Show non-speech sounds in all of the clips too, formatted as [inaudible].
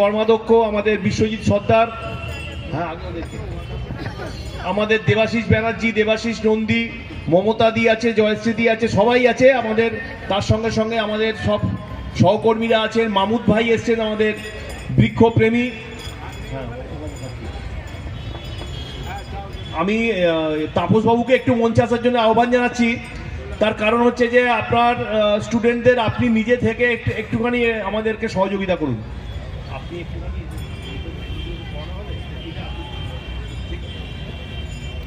কর্মাধ্যক্ষ আমাদের বিশ্বজিৎ সর্দার। হ্যাঁ আমাদের দেবাশিস ব্যানার্জি, দেবাশিস নন্দী, মমতা দি আছে, জয়শ্রী দি আছে, সবাই আছে আমাদের। তার সঙ্গে সঙ্গে আমাদের সব সহকর্মীরা আছেন। মামুদ ভাই এসছেন আমাদের বৃক্ষপ্রেমী। আমি তাপসবাবুকে একটু মঞ্চে আসার জন্য আহ্বান জানাচ্ছি। তার কারণ হচ্ছে যে আপনার স্টুডেন্টদের আপনি নিজে থেকে একটু একটুখানি আমাদেরকে সহযোগিতা করুন। আপনি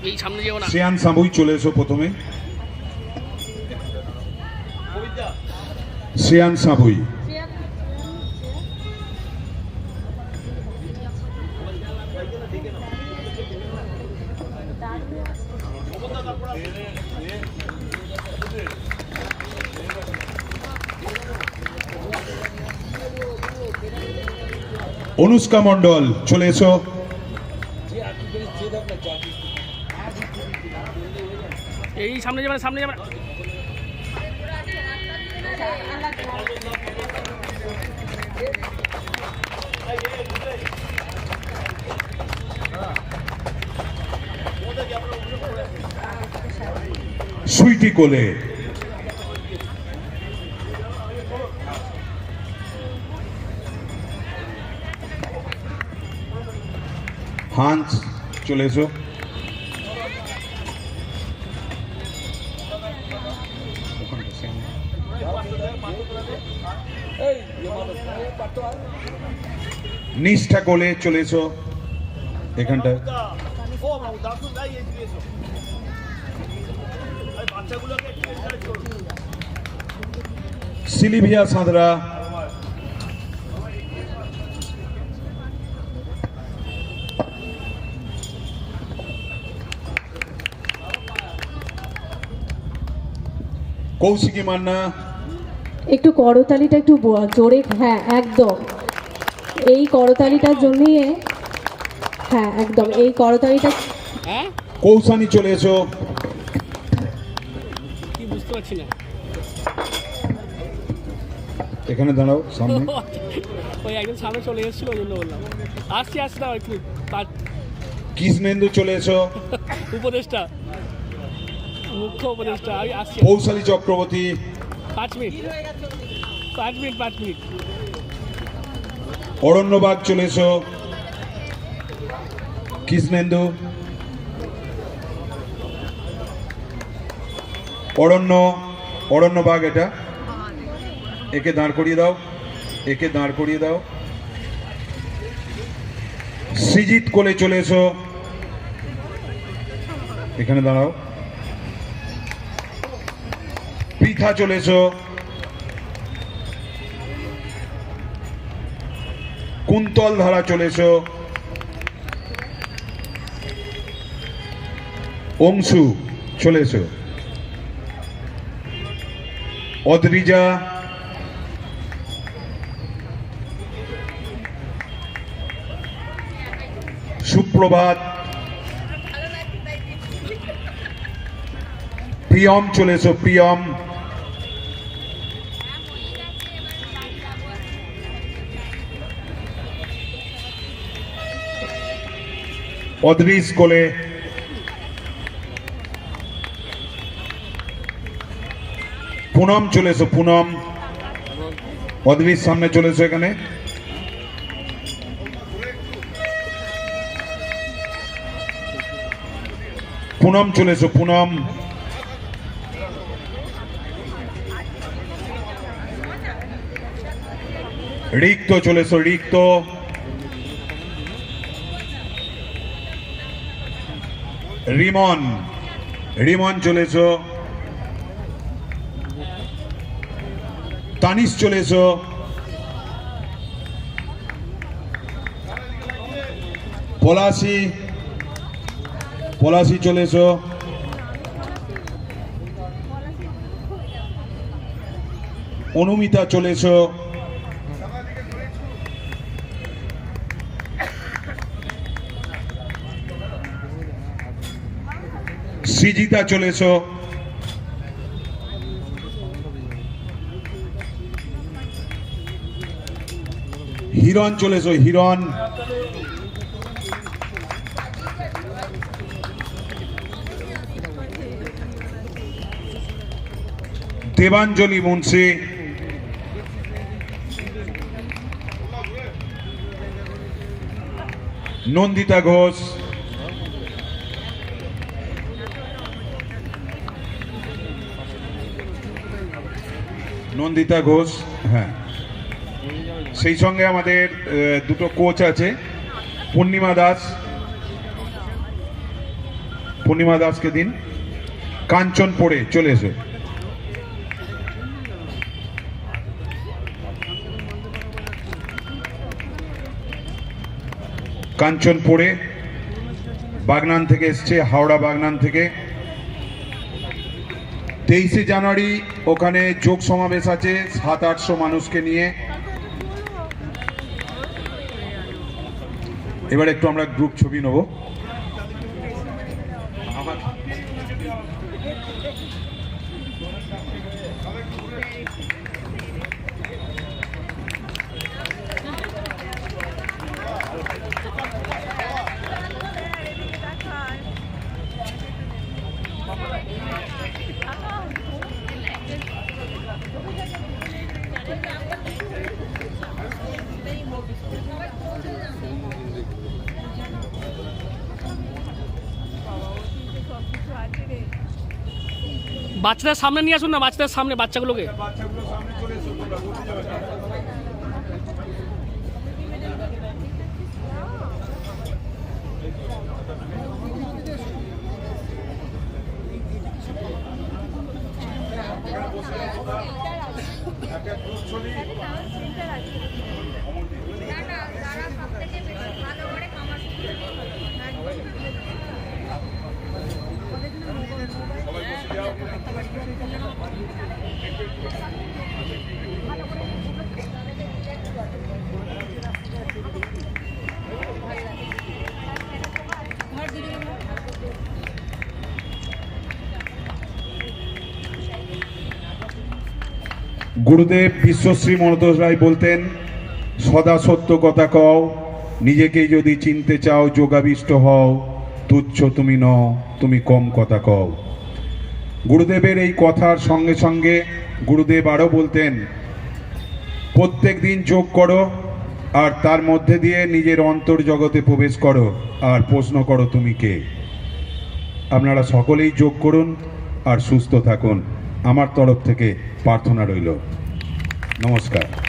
এই সামনে যেও না। শ্রেয়ান সাবুই চলে এসো প্রথমে। শ্রেয়ান সাবুই অনুষ্কা মণ্ডল চলে এসো। এই সামনে যাবে সামনে যাবে সুইটি কোলে। হান্স চলে এসো। নিষ্ঠা কোলে চলে এসো এখানটায়। ও দাসুন ভাই এদিকে এসো আরে বাচ্চাগুলোকে একটু encourage করুন। সিলিভিয়া সাঁতরা কৌশিকী মান্না। একটু করতালিটা একটু জোরে হ্যাঁ একদম। এই করতালিটার জন্যই হ্যাঁ একদম এই করতালিটা হ্যাঁ? কৌসানি চলে এসো। কি বুঝতে পারছি না। এখানে দাঁড়াও সামনে। [laughs] ওই একজন সামনে চলে এসেছিল ওই জন্য বললাম। আসছি আসছি দাও একটু কৃষ্ণেন্দু চলে এসো। [laughs] উপদেশটা মুখ্য উপদেশটা আমি আসছি কৌশালী চক্রবর্তী। পাঁচ মিনিট। পাঁচ মিনিট পাঁচ মিনিট। অরণ্যবাগ চলে এসো। কৃষ্ণেন্দু। অরণ্য অরণ্যবাগ এটা। একে দাঁড় করিয়ে দাও। একে দাঁড় করিয়ে দাও। সৃজিত কোলে চলে এসো। এখানে দাঁড়াও। পৃথা চলে এসো কুন্তল ধারা চলে এসো অংশু চলে এসো অদ্রিজা সুপ্রভাত। প্রিয়ম চলে এসো প্রিয়ম। অদ্রিস কোলে। পুনম চলে পুনম। অদ্রিস সামনে চলে এখানে। পুনম চলে পুনম। রিক্ত চলে রিক্ত। রিমন রিমন চলে এসো তানিশ চলে এসো পলাশি পলাশি চলে এসো অনুমিতা চলে সৃজিতা চলে এসো। হিরণ চলে এসো হিরণ। দেবাঞ্জলি মুন্সি। নন্দিতা ঘোষ। নন্দিতা ঘোষ হ্যাঁ। সেই সঙ্গে আমাদের দুটো কোচ আছে, পূর্ণিমা দাস। পূর্ণিমা দাসকে দিন। কাঞ্চন পড়ে, চলে এসো। কাঞ্চন পড়ে, বাগনান থেকে এসছে, হাওড়া বাগনান থেকে। তেইশে জানুয়ারি ওখানে যোগ সমাবেশ আছে, সাত, আটশো মানুষকে নিয়ে। এবার একটু আমরা গ্রুপ ছবি নেব। বাচ্চাদের সামনে নিয়ে আসুন না বাচ্চাদের সামনে বাচ্চাগুলোকে। গুরুদেব বিশ্বশ্রী মনোদোষ রায় বলতেন, সদা সত্য কথা কও নিজেকে যদি চিনতে চাও যোগাবিষ্ট হও, তুচ্ছ তুমি নও, তুমি কম কথা কও। গুরুদেবের এই কথার সঙ্গে সঙ্গে গুরুদেব আরও বলতেন, প্রত্যেক দিন যোগ করো, আর তার মধ্যে দিয়ে নিজের অন্তর জগতে প্রবেশ করো, আর প্রশ্ন করো তুমি কে? আপনারা সকলেই যোগ করুন আর সুস্থ থাকুন। আমার তরফ থেকে প্রার্থনা রইল। নমস্কার।